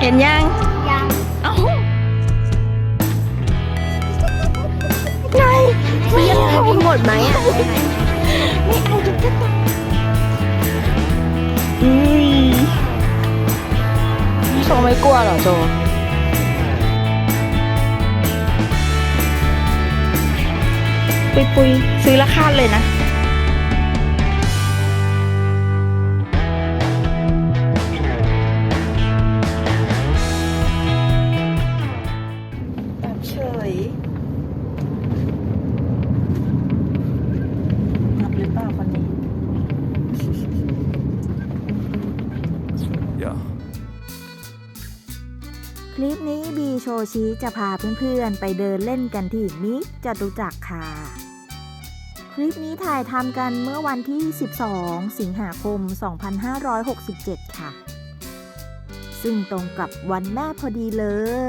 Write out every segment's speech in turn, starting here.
เห็นยัง ยัง เอ้าไงไม่เอามีหมดไหมอะไม่เอาตุ๊กตาอุ้ยโชไม่กลัวเหรอโจปุยปุยซื้อละคาดเลยนะ โชชิจะพาเพื่อนๆ ไปเดินเล่นกันที่มิกจตุจักรค่ะ คลิปนี้ถ่ายทำกันเมื่อวันที่ 12 สิงหาคม 2567 ค่ะ ซึ่งตรงกับวันแม่พอดีเล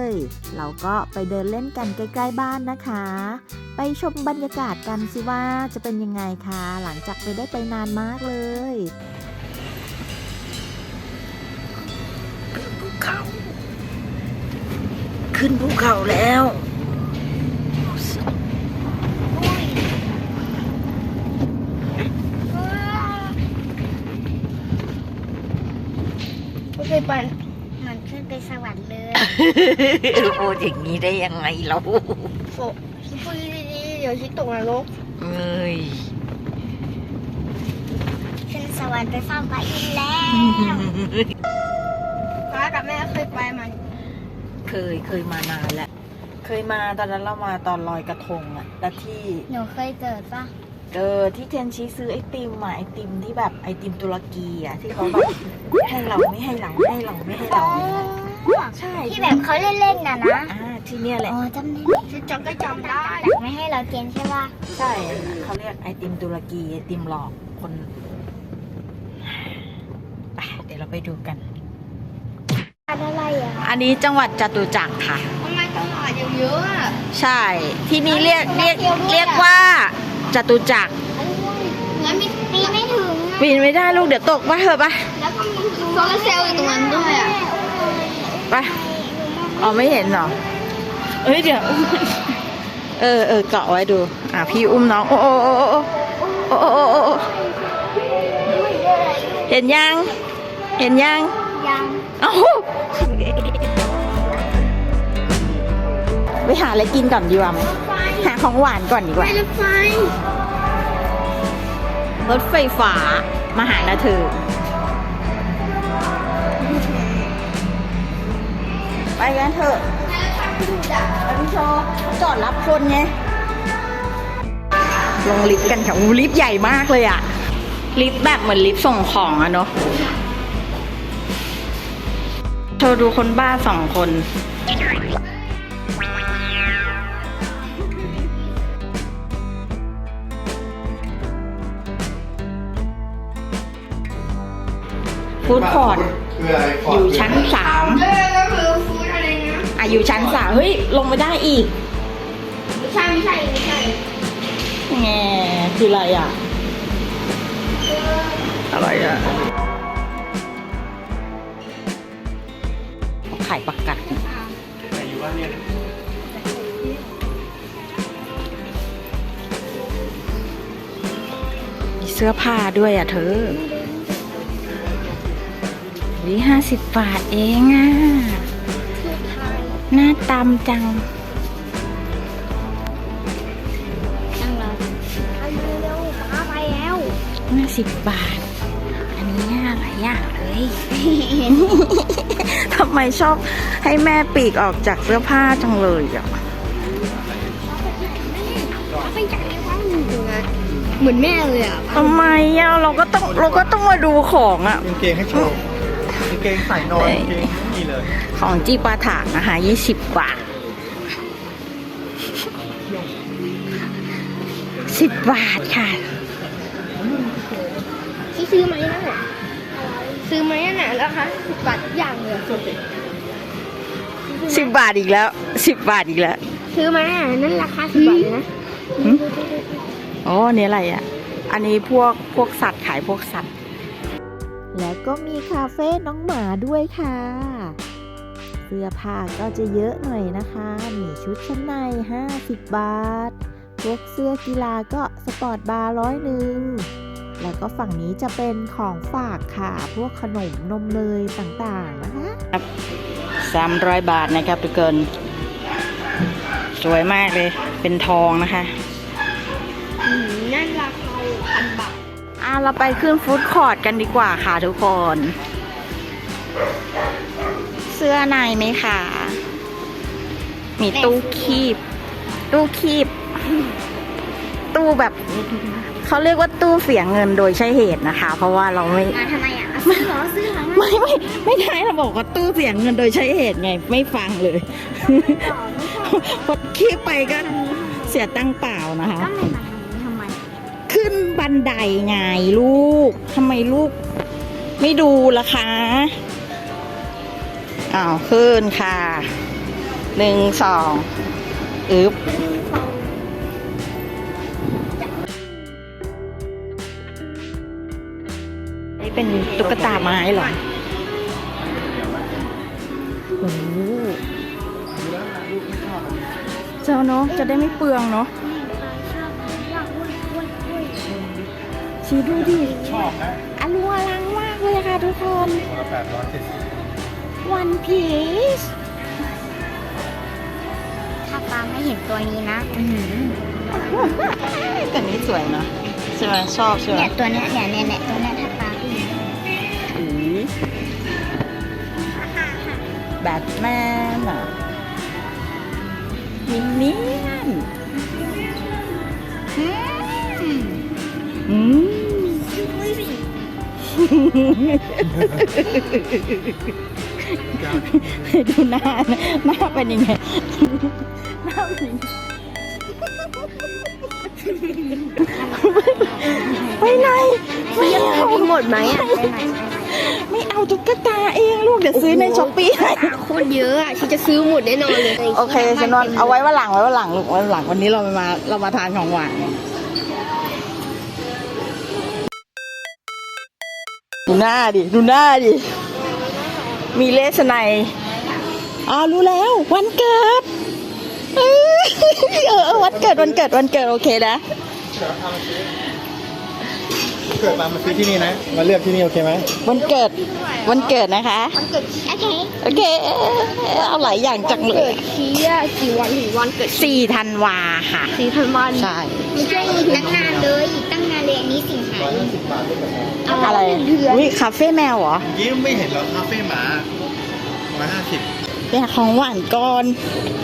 ย เราก็ไปเดินเล่นกันใกล้ๆบ้านนะคะ ไปชมบรรยากาศกันสิว่าจะเป็นยังไงคะหลังจากไปได้ไปนานมากเลย เขา ขึ้นภูเขาแล้วไม่เคยไปมันขึ้นไปสวรรค์เลยพูดอย่างนี้ได้ยังไงเราโฟชิปุยดีๆเดี๋ยวชิตกนรกเอ้ยขึ้นสวรรค์ไปฟ้าไปอินแล้วป้ากับแม่เคยไปมัน เคยเคยมานานแล้ว เคยมาตอนนั้นเรามาตอนลอยกระทงอะแต่ที่หนูเคยเกิดปะเออที่เทนชีซื้อไอติมอะไอติมที่แบบไอติมตุรกีอะที่เขาแบบให้เราไม่ให้เราให้เราไม่ให้เราใช่ที่แบบเขาเล่นๆน่ะนะอ่าที่เนี่ยแหละอ๋อจำได้ฉันจำก็จำได้ไม่ให้เรากินใช่ปะใช่เขาเรียกไอติมตุรกีไอติมหลอกคนไปเดี๋ยวเราไปดูกัน อะไรอะอันนี้จังหวัดจตุจักรค่ะ ทำไมตลาดเยอะๆอะใช่ ที่นี่เรียกนัเรียกกเที่ยวด้วยอะเรียกว่าจตุจักรงั้นมีตีไม่ถึงปีนไม่ได้ลูกเดี๋ยวตกว่าเถอะปะแล้วก็มีโซลาร์เซลล์อยู่ตรงนั้นด้วยอะไปอ๋อไม่เห็นเหรอเอ้ยเดี๋ยวเออเออเกาะไว้ดู อะพี่อุ้มน้องโอ้โอ้โอ้โอ้โอ้โอ้โอ้โอ้เห็นยัง เห็นยังยัง เอ้า หาอะไรกินก่อนดีกว่าไหมหาของหวานก่อนดีกว่าไม่รถไฟรถไฟฟ้ามาหานะเธอ ไปกันเถอะไปพี่โชว์จอดรับคนไง ลงลิฟต์กันค่ะอู้ลิฟต์ใหญ่มากเลยอะลิฟต์แบบเหมือนลิฟต์ส่งของอะเนาะโชว์ดูคนบ้าสองคน ฟู้ดคอร์ทคืออะไรคออร์ดยู่ชั้นสามก็คือฟูดอะไรนะอะอยู่ชั้นสามเฮ้ย ลงไม่ได้อีกไม่ใช่ไม่ใช่ไม่ใช่แงคืออะไรอะ อะไรอะ ไข่ประกัดอยู่ว่าเนี่ยมีเสื้อผ้าด้วยอะเธอ วิห้าสิบบาทเองอะหน้าตำจังนั่งรอไปเร็วๆป้าไปแล้วห้าสิบบาท อันนี้หลายอย่างเลยทำไมชอบให้แม่ปีกออกจากเสื้อผ้าจังเลยอะไปจัดในห้องหนึ่งอะเหมือนแม่เลยอะทำไมอะเราก็ต้องเราก็ต้องมาดูของอะกางเกงให้โชว์ กางเกงใส่นอนกางเกงนี่เลยของจีปาถากนะคะยี่สิบบาทสิบบาทค่ะที่ซื้อไหมนั่นน่ะ ซื้อไหมนั่นน่ะราคาสิบบาททุกอย่างเลยสิบบาทอีกแล้วสิบบาทอีกแล้ว ซื้อไหมอะนั่นราคาสิบบาทเลยนะหึอ๋ออันนี้อะไรอะ อันนี้พวกพวกสัตว์ขายพวกสัตว์ และก็มีคาเฟ่น้องหมาด้วยค่ะ เสื้อผ้าก็จะเยอะหน่อยนะคะ มีชุดชั้นใน 50 บาท พวกเสื้อกีฬาก็สปอร์ตบาร์ร้อยหนึ่ง แล้วก็ฝั่งนี้จะเป็นของฝากค่ะ พวกขนมนมเนยต่างๆนะคะสามร้อยบาทนะครับทุกคน สวยมากเลย เป็นทองนะคะ อะเราไปขึ้นฟู้ดคอร์ทกันดีกว่าค่ะทุกคน เสื้อในไหมคะมีตู้คีบ ตู้คีบ ตู้แบบ เขาเรียกว่าตู้เสียเงินโดยใช่เหตุนะคะ เพราะว่าเราไม่มาทำไมอะซื้อเหรอซื้อเหรอไม่ไม่ไม่ใช่เราบอกว่าตู้เสียเงินโดยใช้เหตุไง ไม่ฟังเลยพดคีบไปก็เสียตังค์เปล่านะคะ ก็ไม่ ขึ้นบันไดไงลูกทำไมลูก ไม่ดูล่ะคะอ้าวขึ้นค่ะหนึ่งสองอึบนี่เป็นตุ๊กตาไม้เหรอโอ้โหเจ้าเนาะจะได้ไม่เปลืองเนาะ ชีดูดิชอบนะอลัวลังมากเลยค่ะทุกคนตัวละแปดร้อยเจ็ดสิบวันพีชถ้าปาไม่เห็นตัวนี้นะแต่นี้สวยเนาะใช่ไหมชอบใช่ไหมเนี่ยตัวเนี้ยเนี่ยเนี่ยเนี่ยตัวเนี้ยถ้าปาไม่เห็นอือแบทแมนอะมินเนี่ ดูหน้านะหน้าเป็นยังไงหน้าเป็นยังไงไปไหนไม่เอาหมดไหมอะไม่เอาตุ๊กตาเองลูกเดี๋ยวซื้อในช้อปปี้ให้โคตรเยอะอะฉันจะซื้อหมดแน่นอนเลยโอเคฉันนอนเอาไว้ว่าหลังไว้ว่าหลังลูกไว้วันหลังวันนี้เรามาเรามาทานของหวาน ดูหน้าดิ ดูหน้าดิ มีเลสไนอ๋อรู้แล้ว วันเกิดเออเออเออวันเกิดวันเกิดวันเกิดโอเคนะ เกิดมามาซื้อที่นี่นะ มาเลือกที่นี่โอเคไหมวันเกิดวันเกิดนะคะมันเกิดโอเคโอเค เอาหลายอย่างจังเลเกิยดชี้อะกี่วันถึงวันเกิดสี่ธันวาค่ะ สี่พันวันใช่ ไม่ใช่อีกตั้งนานเลยอีกตั้งนาน เลยอันนี้สิงหาร้อยห้าสิบบาทด้วยกันนะอะไรเดือนอุ้ยคาเฟ่แมวเหรอยิ้มไม่เห็นเหรอคาเฟ่หมาร้อยห้าสิบเป็นของหวานก่อน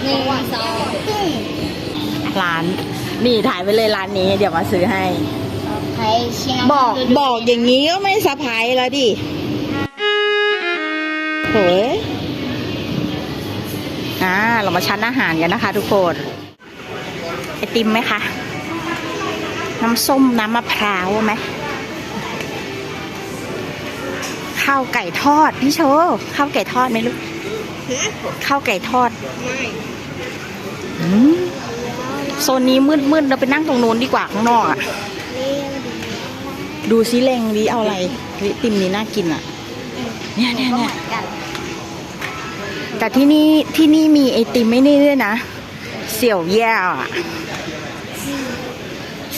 หนึ่งสองตึ้งร้าน นี่ถ่ายไปเลยร้านนี้ เดี๋ยวมาซื้อให้ ใครเชียงบอกบอกอย่างนี้ก็ไม่สะพายแล้วดิโหยอ่าเรามาชั้นอาหารกันนะคะทุกคน ไอติมไหมคะ น้ำส้มน้ำมะพร้าวไหมข้าวไก่ทอดพี่โชว์ข้าวไก่ทอดไหมลูกข้าวไก่ทอดไม่อืมโซนนี้มืดๆเราไปนั่งตรงนู้นดีกว่าข้างนอกอะเลี้ยงดีดูซิเลงดีเอาอะไรเฮ้ยติมนี้น่ากินอะ เนี่ยเนี่ยเนี่ยกันแต่ที่นี่ที่นี่มีไอติมไม่นี่ด้วยนะ เสี่ยวแย่อะ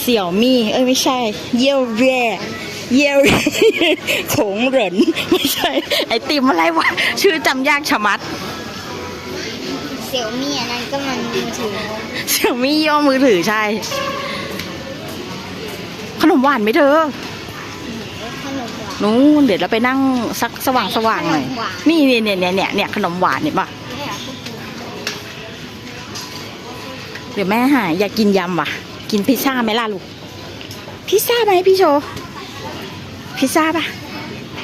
เสี่ยวมี่เอ้ยไม่ใช่ เยี่ยวแย่เยี่ยวแย่ขงเหรินไม่ใช่ ไอติมอะไรวะ ชื่อจำยากชะมัด เสี่ยวมี่อันนั้นก็มันมือถือเสี่ยวมี่ย่อมือถือใช่ ขนมหวานไหมเธอขนมหวานนู้นเดี๋ยวเราไปนั่งสักสว่างสว่างๆหน่อยขนมหวานนี่เนี่ยเนี่ยเนี่ยเนี่ยขนมหวานเนี่ยป่ะไม่อยากพูดถึงเดี๋ยวแม่หาอยากกินยำว่ะ กินพิซซ่าไหมล่ะลูก พิซซ่าไหมพี่โชว์พิซซ่าป่ะ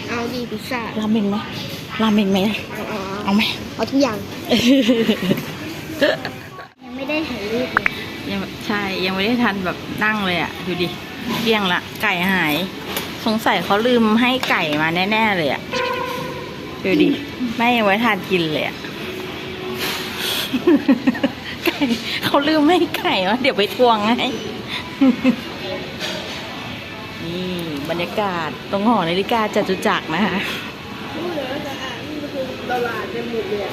เอาดีพิซซ่าราเมงไหมราเมงไหมเอาเอาไหมเอาทุกอย่าง ยังไม่ได้ถ่ายรูปเลยยังใช่ยังไม่ได้ทันแบบนั่งเลยอะ ดูดิเกลี้ยงละ ไก่หาย สงสัยเขาลืมให้ไก่มาแน่ ๆ เลยอะ ดูดิแม่ยังไว้ทานกินเลยอะ ไก่เขาลืมให้ไก่ว่าเดี๋ยวไปทวงให้นี่บรรยากาศตรงหอนาฬิกาจตุจักรนะคะรู้เลยว่าจะอ่านนี่คือตลาดเต็มหมดเลย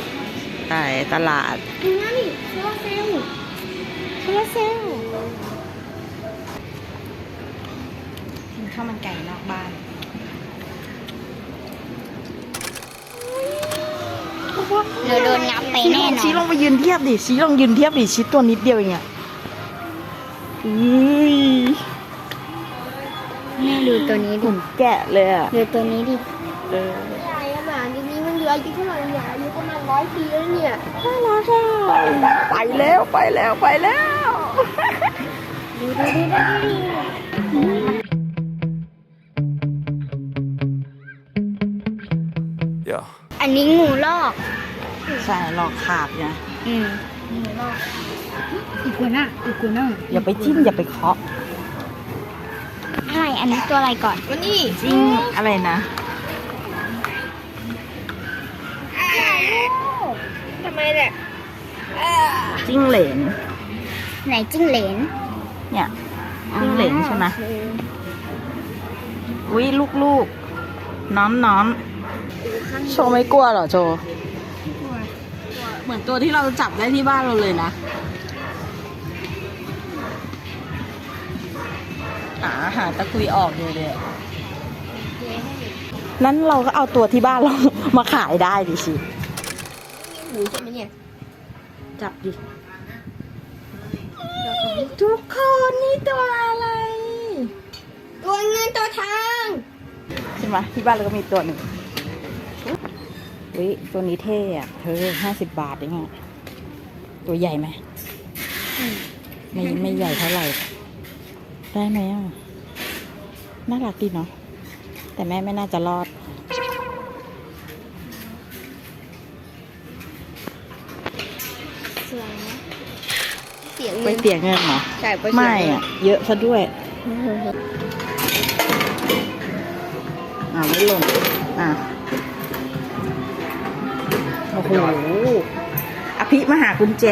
ใช่ตลาดดูนะนี่โซลาเซลล์โซลาเซลล์กินข้าวมันไก่นอกบ้าน เดี๋ยวโดนงับไปแน่นอชี้ลนงไปยืนเทียบดิชี้ลองยืนเทียบดิชี้ตัวนิดเดียวเองอะอุ้ยแม่ดูตัวนี้เหดิมือนแกะเลยอะดูตัวนี้ดิเออใหญ่อะหมาตัวนี้มันเหลืออายุเท่าไหร่เนี่ยอายุประมาณร้อยปีแล้วเนี่ยน่ารักอะไปแล้วไปแล้วไปแล้วดูดูดูดู นนี้งูลอก ใช่หลอกขาบนะอืมงูลอกอีกัวน่าอีกัวน่าอย่าไปจิ้มอย่าไปเคาะอะไรอันนี้ตัวอะไรก่อนวันนี้จิ้งอะไรนะทำไมเนี่ยจิ้งเหลนไหนจิ้งเหลนเนี่ยจิ้งเหลนใช่ไหมอุ้ยลูกๆ น้อมน้อม โชว์ไม่กลัวเหรอโจ เหมือนตัวที่เราจับได้ที่บ้านเราเลยนะอ่าหาตะกุยออกเลยเดียนั้นเราก็เอาตัวที่บ้านเรา มาขายได้ดิชิหูใช่ไหมเนี่ย จับดิ ทุกคนนี่ตัวอะไร ตัวเงินตัวทางใช่ไหมที่บ้านเราก็มีตัวหนึ่ง อุ้ยตัวนี้เท่อะเธอห้าสิบบาทเองอะตัวใหญ่ไหมไม่ไม่ใหญ่เท่าไหร่ ได้ไหมอะ น่ารักดีเนาะแต่แม่ไม่น่าจะรอด สวยนะเสียงไปเงินเสียเงินเหรอใช่ไปไม่อะเยอะซะด้วยอ่าไม่หล่นอะ โอ้โหอภิมหากุญแจ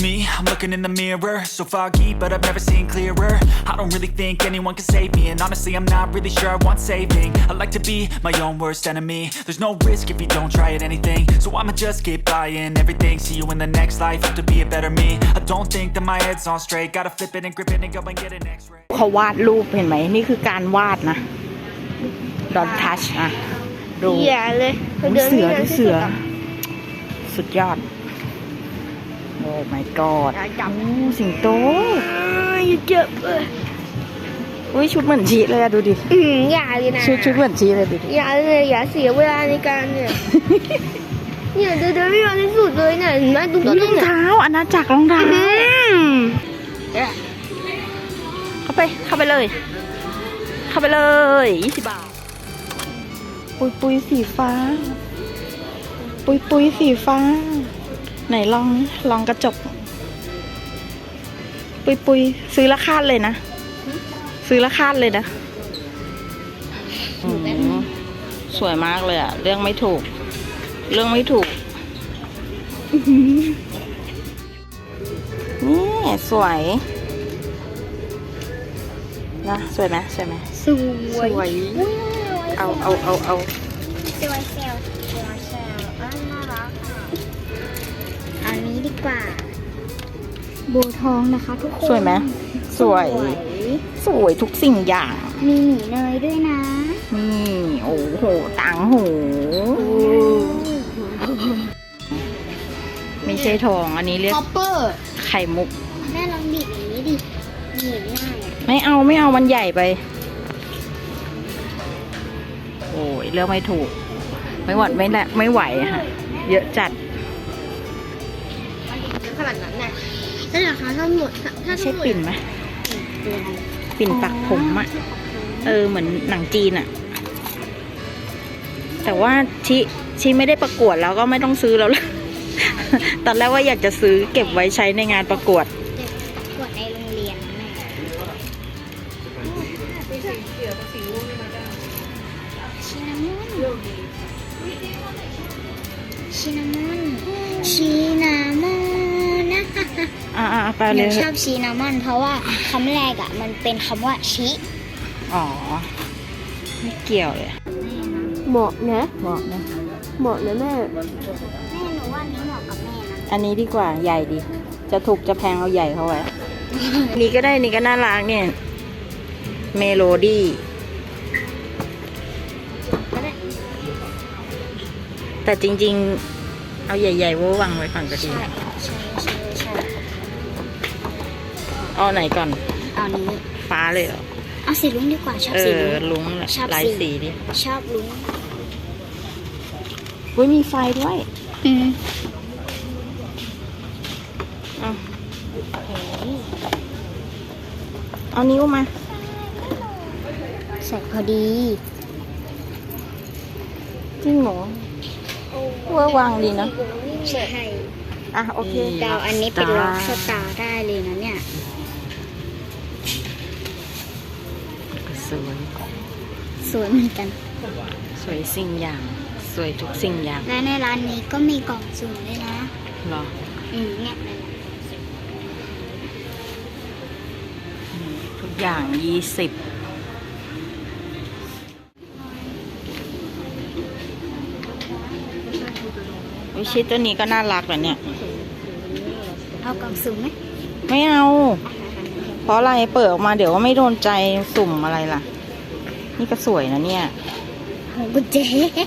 me, I'm looking in the mirror, so foggy, but I've never seen clearer. I don't really think anyone can save me, and honestly, I'm not really sure I want saving. I like to be my own worst enemy. There's no risk if you don't try at anything, so I'ma just keep buying everything. See you in the next life, have to be a better me. I don't think that my head's on straight, gotta flip it and grip it and go and get an X-ray. เขาวาดรูปเห็นไหม นี่คือการวาดนะดอนทัชอ่ะ ดู อย่าเลย ดูเสือดูเสือ สุดยอด โ อ้ my god อย่าจับโอ้สิงโตอย่าเจ็บเลยอุ้ยชุดเหมือนชีเลยอะดูดิ อืมอย่าเลยนะ ชุดชุดเหมือนชีเลยดูดิ อย่าเลยอย่าเสียเวลาในการเนี่ย เนี่ยเดินเดินไม่รอที่สุดเลยเนี่ยเห็นไหมดูรตัวองนี้เนี่ยเท้าอาณาจักรรองเท้าอืมเข้าไปเข้าไปเลย เข้าไปเลยยี่สิบบาท ปุยปุยสีฟ้า ปุยปุยสีฟ้า ไหนลองลองกระจก ปุยปุยซื้อละคาดเลยนะ ซื้อละคาดเลยนะอืมสวยมากเลยอะเรื่องไม่ถูก เรื่องไม่ถูกนี่สวยนะสวยไหมสวยไหมสวยสวยเอาเอาเอาเอาสวยเซล นนี้ดีกว่าโบทองนะคะทุกคนสวยไหมสวย สวยทุกสิ่งอย่าง มีหมีเนยด้วยนะ นี่โอ้โหต่างหูไม่ใช่ทองอันนี้เรียกคอปเปอร์ไข่มุกแม่ลองบีบอย่างนี้ดิบีบง่ายอะไม่เอาไม่เอามันใหญ่ไป โอ้ยเลือกไม่ถูก ไม่หวัดไม่แหละไม่ไหวอะค่ะ เยอะจัดข นาดนั้นน่ะถ้าราคาทั้งหมดถ้าไม่ทั้ใช่งหมดปิ่นไหมปิ่นปักผมอะเออเหมือนหนังจีนอะแต่ว่าชิชิไม่ได้ประกวดแล้วก็ไม่ต้องซื้อแล้วล่ะตอนแรกว่าอยากจะซื้อเก็บไว้ใช้ในงานประกวดกวดในโรงเรียนแม่ชชินามอนชินามอนนะ อ่าไปหเลนูยชอบชินามอน เพราะว่าคำแรกอะ มันเป็นคำว่าชิอ๋อ ไม่เกี่ยวเลยเหมาะนะ บอกนะ เหมาะนะแม่ แม่หนูว่านี้เหมาะกับแม่นะอันนี้ดีกว่าใหญ่ดี จะถูกจะแพงเอาใหญ่เข้าไว้ นี่ก็ได้นี่ก็น่ารักเนี่ย เมโลดี้ก็ได้แต่จริงๆ เอาใหญ่ๆเวอร์วังไว้ก่อนก็ดีใช่ เอาไหนก่อนเอานี้ฟ้าเลยเหรอเอาสีลุ้งดีกว่าชอบเอสีอลุ้ง ลุงแหละชอบหลายสีสีดิชอบลุ้งอุ้ยมีไฟด้วยอืมเอาเอานิ้วมา ใส่พอดีจริงเหรอเวอร์วังดีนะใช่อะโอเคดาวอันนี้เป็นล็อกสตาร์ได้เลยนะเนี่ย วยสวยเหมือนกัน สวยสิ่งอย่าง สวยทุกสิ่งอย่าง และในร้านนี้ก็มีกล่องสุ่มด้วยนะเหรอ อืมเนี่ยนั่นแหละอืมทุกอย่างยี่สิบวิชิตตัวนี้ก็น่ารักแบบเนี้ยเอากล่องสุ่มไหม ไม่เอา เพราะอะไรเปิดออกมาเดี๋ยวว่าไม่โดนใจสุ่มอะไรล่ะ นี่ก็สวยนะเนี่ยหัวกุญแจ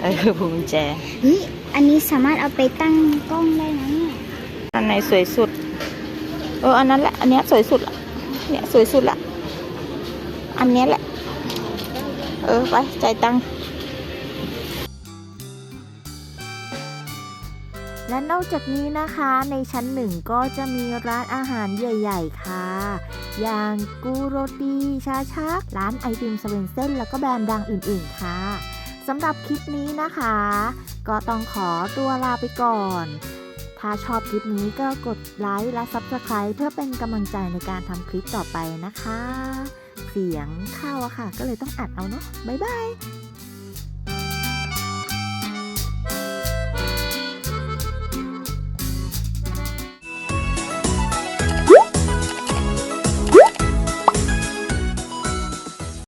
เออพวงกุญแจเฮ้ยอันนี้สามารถเอาไปตั้งกล้องได้นะเนี่ยอันไหนสวยสุด เอออันนั้นแหละ อันเนี้ยสวยสุดละเนี่ยสวยสุดละ อันเนี้ยแหละ เออไปจ่ายตังค์ นอกจากนี้นะคะในชั้นหนึ่งก็จะมีร้านอาหารใหญ่ ๆ ค่ะ อย่างกูโรตีชาชัก ร้านไอติมสเวนเซ่นแล้วก็แบรนด์ดังอื่นๆค่ะสำหรับคลิปนี้นะคะ ก็ต้องขอตัวลาไปก่อน ถ้าชอบคลิปนี้ก็กดไลค์และ Subscribe เพื่อเป็นกำลังใจในการทำคลิปต่อไปนะคะ เสียงเข้าอะค่ะ ก็เลยต้องอัดเอาเนาะบ๊ายบาย